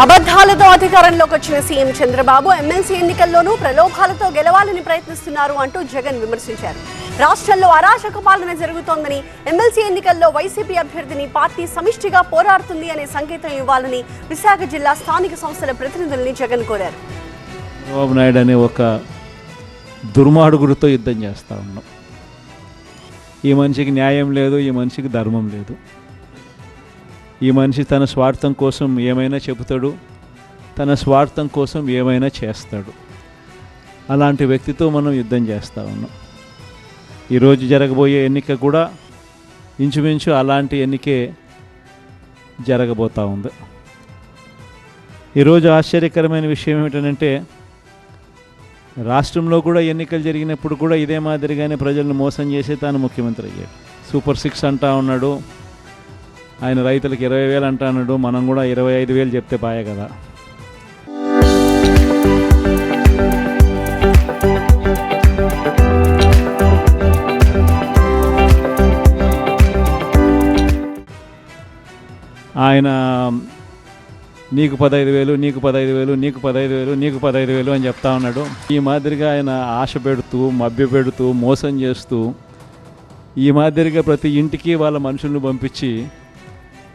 అబద్ధాలతో అధికారంలోకి వచ్చిన సీఎం చంద్రబాబు ఎమ్మెల్సీ ఎన్నికల్లోనూ ప్రలోభాలతో గెలవాలని ప్రయత్నిస్తున్నారు అంటూ జగన్ విమర్శించారు. రాష్ట్రంలో అరాచక పాలన జరుగుతోందని ఎమ్మెల్సీ ఎన్నికల్లో వైసీపీ అభ్యర్థిని పార్టీ సమిష్టిగా పోరాడుతుంది అనే సంకేతం ఇవ్వాలని విశాఖ జిల్లా స్థానిక సంస్థల ప్రతినిధుల్ని జగన్ కోరారు. చంద్రబాబు నాయుడు అనే ఒక దుర్మార్గుడితో యుద్ధం చేస్తూ ఉన్నాం. ఈ మనిషికి న్యాయం లేదు ఈ మనిషికి ధర్మం లేదు. ఈ మనిషి తన స్వార్థం కోసం ఏమైనా చెబుతాడు? తన స్వార్థం కోసం ఏమైనా చేస్తాడు? అలాంటి వ్యక్తితో మనం యుద్ధం చేస్తూ ఉన్నాం. ఈరోజు జరగబోయే ఎన్నిక కూడా ఇంచుమించు అలాంటి ఎన్నికే జరగబోతూ ఉంది. ఈరోజు ఆశ్చర్యకరమైన విషయం ఏమిటంటే రాష్ట్రంలో కూడా ఎన్నికలు జరిగినప్పుడు కూడా ఇదే మాదిరిగానే ప్రజలను మోసం చేసే తాను ముఖ్యమంత్రి అయ్యాడు. సూపర్ సిక్స్ అంటా ఉన్నాడు ఆయన రైతులకు ఇరవై వేలు అంటున్నాడు మనం కూడా ఇరవై ఐదు వేలు చెప్తే పాయే కదా. ఆయన నీకు పదహైదు వేలు నీకు పదహైదు వేలు నీకు పదహైదు వేలు నీకు పదహైదు వేలు అని చెప్తా ఉన్నాడు. ఈ మాదిరిగా ఆయన ఆశ పెడుతూ మభ్య పెడుతూ మోసం చేస్తూ ఈ మాదిరిగా ప్రతి ఇంటికి వాళ్ళ మనుషులను పంపించి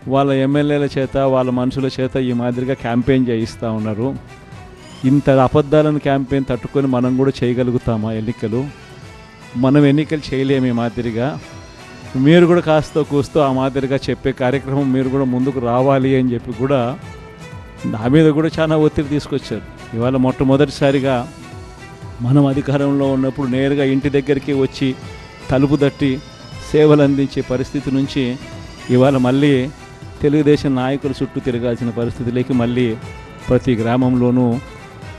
వాళ్ళ ఎమ్మెల్యేల చేత వాళ్ళ మనుషుల చేత ఈ మాదిరిగా క్యాంపెయిన్ చేయిస్తూ ఉన్నారు. ఇంత అబద్ధాలను క్యాంపెయిన్ తట్టుకొని మనం కూడా చేయగలుగుతామా ఎన్నికలు? మనం ఎన్నికలు చేయలేము ఈ మాదిరిగా. మీరు కూడా కాస్త కూస్తూ ఆ మాదిరిగా చెప్పే కార్యక్రమం మీరు కూడా ముందుకు రావాలి అని చెప్పి కూడా నా మీద కూడా చాలా ఒత్తిడి తీసుకొచ్చారు. ఇవాళ మొట్టమొదటిసారిగా మనం అధికారంలో ఉన్నప్పుడు నేరుగా ఇంటి దగ్గరికి వచ్చి తలుపు తట్టి సేవలు అందించే పరిస్థితి నుంచి ఇవాళ మళ్ళీ తెలుగుదేశం నాయకుల చుట్టూ తిరగాల్సిన పరిస్థితిలోకి మళ్ళీ ప్రతి గ్రామంలోనూ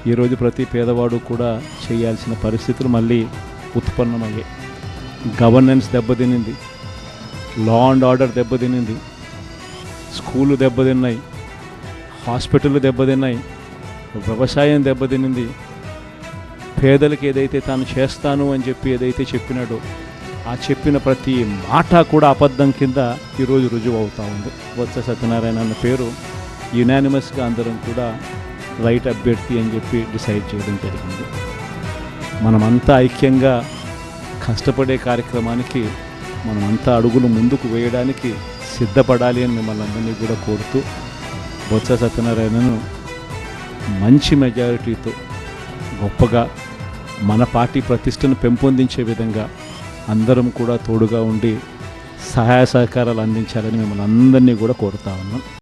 ఈరోజు ప్రతి పేదవాడు కూడా చేయాల్సిన పరిస్థితులు మళ్ళీ ఉత్పన్నమయ్యాయి. గవర్నెన్స్ దెబ్బతినింది. లా అండ్ ఆర్డర్ దెబ్బతినింది. స్కూళ్ళు దెబ్బతిన్నాయి. హాస్పిటళ్ళు దెబ్బతిన్నాయి. వ్యవసాయం దెబ్బతినింది. పేదలకు ఏదైతే తాను చేస్తాను అని చెప్పి ఏదైతే చెప్పినాడో ఆ చెప్పిన ప్రతి మాట కూడా అబద్ధం కింద ఈరోజు రుజువు అవుతా ఉంది. బొత్స సత్యనారాయణ అన్న పేరు యునానిమస్గా అందరం కూడా రైట్ అభ్యర్థి అని చెప్పి డిసైడ్ చేయడం జరిగింది. మనమంతా ఐక్యంగా కష్టపడే కార్యక్రమానికి మనమంతా అడుగులు ముందుకు వేయడానికి సిద్ధపడాలి అని మిమ్మల్ని అందరినీ కూడా కోరుతూ బొత్స సత్యనారాయణను మంచి మెజారిటీతో గొప్పగా మన పార్టీ ప్రతిష్టను పెంపొందించే విధంగా అందరం కూడా తోడుగా ఉండి సహాయ సహకారాలు అందించాలని మిమ్మల్ని అందరినీ కూడా కోరుతా ఉన్నాం.